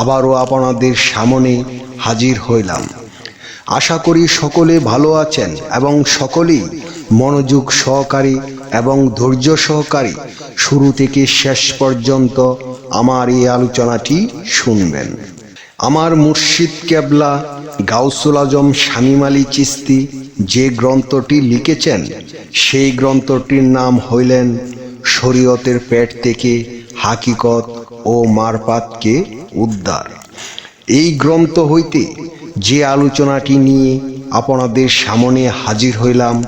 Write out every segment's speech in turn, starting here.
আবারও আপনাদের সামনে হাজির হইলাম। আশা করি সকলে ভালো আছেন এবং সকলেই মনোযোগ সহকারী এবং ধৈর্য সহকারী শুরু থেকে শেষ পর্যন্ত আমার এই আলোচনাটি শুনবেন। আমার মুর্শিদ কেবলা গাউসুল আজম শামীম আলী চিস্তি যে গ্রন্থটি লিখেছেন, সেই গ্রন্থটির নাম হইলেন শরীয়তের পেট থেকে হাকিকত ও মারপাতকে উদ্ধার। এই গ্রন্থ হইতে যে আলোচনাটি নিয়ে আপনাদের সামনে হাজির হইলাম,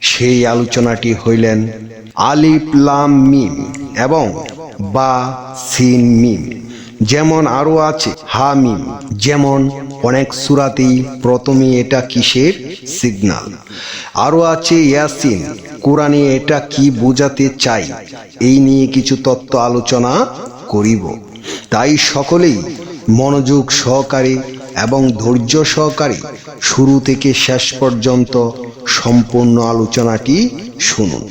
সেই আলোচনাটি হইলেন আলিফ লাম মিম এবং বা সিন মিম। যেমন আরও আছে, হা মিম। যেমন অনেক সুরাতেই প্রথমে এটা কিসের? সিগনাল। আরও আছে, ইয়াসিন। কোরআনে এটা কি বোঝাতে চাই? এই নিয়ে কিছু তত্ত্ব আলোচনা করিব। তাই সকলেই মনোযোগ সহকারে এবং ধৈর্য সহকারে শুরু থেকে শেষ পর্যন্ত সম্পূর্ণ আলোচনাটি শুনুন।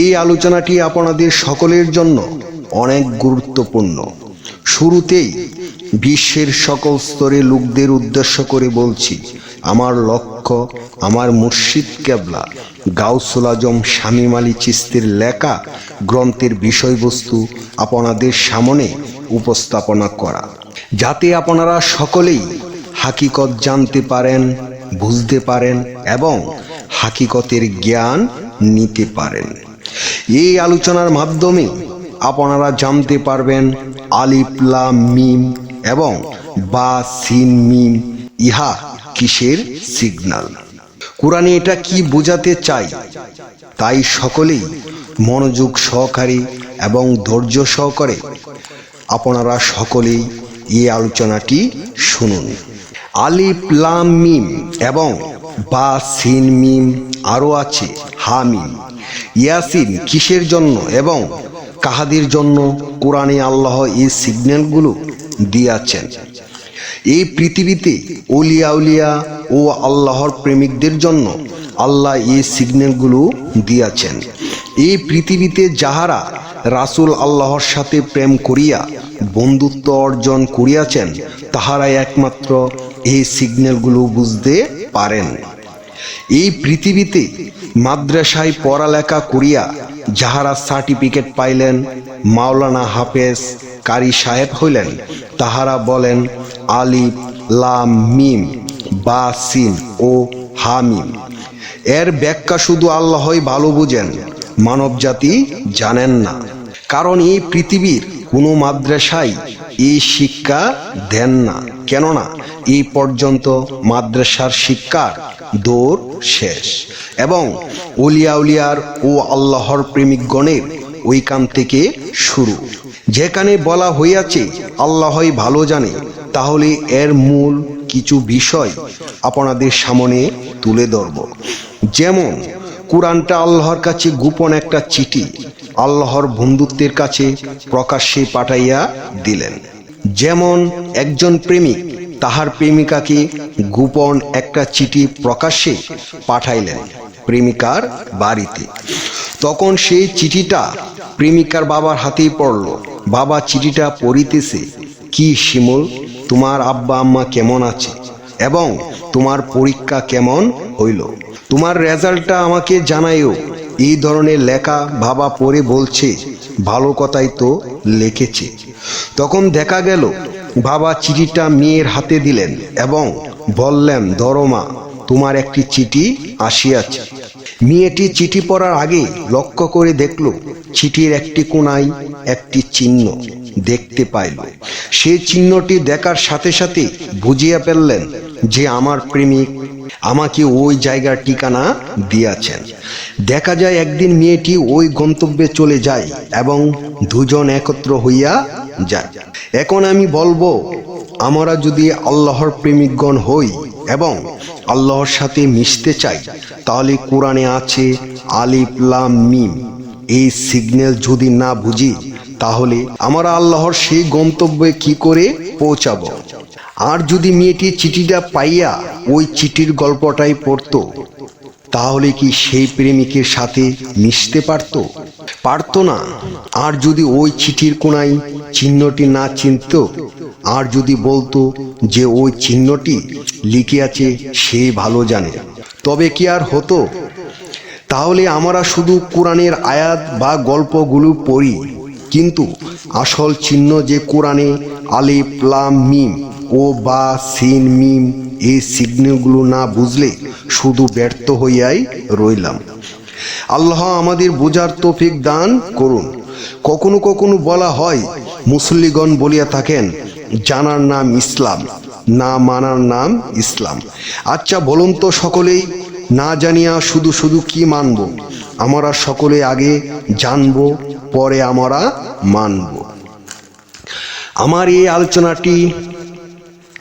এই আলোচনাটি আপনাদের সকলের জন্য অনেক গুরুত্বপূর্ণ। শুরুতেই বিশ্বের সকল স্তরে লোকদের উদ্দেশ্য করে বলছি, আমার লক্ষ্য, আমার মুর্শিদ কেবলা, গাউসুল আজম, শামীম আলী চিস্তির লেখা গ্রন্থের বিষয়বস্তু আপনাদের সামনে উপস্থাপনা করা। যাতে আপনারা সকলেই হাকিকত জানতে পারেন, বুঝতে পারেন এবং হাকিকতের জ্ঞান নিতে পারেন। এই আলোচনার মাধ্যমে আপনারা জানতে পারবেন আলিফলা মিম এবং বা, সিন, মিম ইহা কিসের সিগনাল। কোরআনে এটা কি বোঝাতে চাই? তাই সকলেই মনোযোগ সহকারে এবং ধৈর্য সহকারে আপনারা সকলেই এই আলোচনাটি শুনুন। আলিফ, লাম, মিম এবং বা, সিন, মিম আরও আছে। হা, মিম। ইয়াসিন কিসের জন্য এবং কাহাদের জন্য কোরআনে আল্লাহ এই সিগন্যালগুলো দিয়াছেন? এই পৃথিবীতে অলিয়া, উলিয়া ও আল্লাহর প্রেমিকদের জন্য আল্লাহ এই সিগন্যালগুলো দিয়াছেন। এই পৃথিবীতে যাহারা রাসুল আল্লাহর সাথে প্রেম করিয়া বন্ধুত্ব অর্জন করিয়াছেন, তাহারাই একমাত্র এই সিগন্যালগুলো বুঝতে পারেন। এই পৃথিবীতে মাদ্রাসায় পড়ালেখা করিয়া যাহারা সার্টিফিকেট পাইলেন, মাওলানা হাফেজ কারি সাহেব হইলেন, তাহারা বলেন আলিফ, লাম, মিম, বা, সিন ও হামিম এর ব্যাখ্যা শুধু আল্লাহই ভালো বুঝেন, মানবজাতি জানেন না। কারণ এই পৃথিবীর কোনো মাদ্রাসায় এই শিক্ষা দেন না। কেননা এই পর্যন্ত মাদ্রাসার শিক্ষার দৌড় শেষ। এবং উলিয়া উলিয়ার ও আল্লাহর প্রেমিকগণের ওইখান থেকে শুরু। যেখানে বলা হইয়াছে, আল্লাহই ভালো জানে, তাহলে এর মূল কিছু বিষয় আপনাদের সামনে তুলে ধরব। যেমন, কোরআনটা আল্লাহর কাছে গোপন একটা চিঠি। আল্লাহর বন্ধুত্বের কাছে প্রকাশ্যে পাঠাইয়া দিলেন। যেমন একজন প্রেমিক তাহার প্রেমিকাকে গোপন একটা চিঠি প্রকাশ্যে পাঠাইলেন প্রেমিকার বাড়িতে। তখন সেই চিঠিটা প্রেমিকার বাবার হাতেই পড়ল। বাবা চিঠিটা পড়িতেছে, কি শিমুল, তোমার আব্বা আম্মা কেমন আছে? এবং তোমার পরীক্ষা কেমন হইল? তোমার রেজাল্টটা আমাকে জানাইও। এই ধরনের লেখা ভাবা পড়ে বলছে, ভালো কথাই তো লিখেছে। তখন দেখা গেল, বাবা চিঠিটা মেয়ের হাতে দিলেন এবং বললেন দরমা তোমার একটি চিঠি আসিয়াছে। মেয়েটি চিঠি পড়ার আগে লক্ষ্য করে দেখল, চিঠির একটি কোনায় একটি চিহ্ন দেখতে পাইল। সেই চিহ্নটি দেখার সাথে সাথে বুঝিয়া ফেললেন যে আমার প্রেমিক আমাকে ওই জায়গার ঠিকানা দিয়েছেন। দেখা যায় একদিন মেয়েটি ওই গন্তব্যে চলে যায় এবং দুজন একত্র হইয়া যায়। এখন আমি বলব, আমরা যদি আল্লাহর প্রেমিকগণ হই এবং আল্লাহর সাথে মিশতে চাই, তাহলে কোরআনে আছে আলিফ লাম মিম। এই সিগন্যাল যদি না বুঝি, তাহলে আমরা আল্লাহর সেই গন্তব্যে কি করে পৌঁছাবো? আর যদি মেয়েটি চিঠিটা পাইয়া ওই চিঠির গল্পটাই পড়তো, তাহলে কি সেই প্রেমিকের সাথে মিশতে পারতো? পারতো না। আর যদি ওই চিঠির কোনায় চিহ্নটি না চিনত, আর যদি বলতো যে ওই চিহ্নটি লিখে আছে সে ভালো জানে। তবে কি আর হতো? তাহলে আমরা শুধু কোরআনের আয়াত বা গল্পগুলো পড়ি, কিন্তু আসল চিহ্ন যে কোরআনে আলিফ, লাম, মিম ও বা সিন, মিম এই সিগন্যালগুলো না বুঝলে শুধু ব্যর্থ হইয়াই রইলাম। আল্লাহ আমাদের বোঝার তৌফিক দান করুন। কখনো কখনো বলা হয়, মুসল্লিগণ বলিয়া থাকেন, জানার নাম ইসলাম, না মানার নাম ইসলাম। আচ্ছা বলুন তো সকলেই, না জানিয়া শুধু শুধু কি মানব? আমরা সকলে আগে জানব, পরে আমরা মানব। আমার এই আলোচনাটি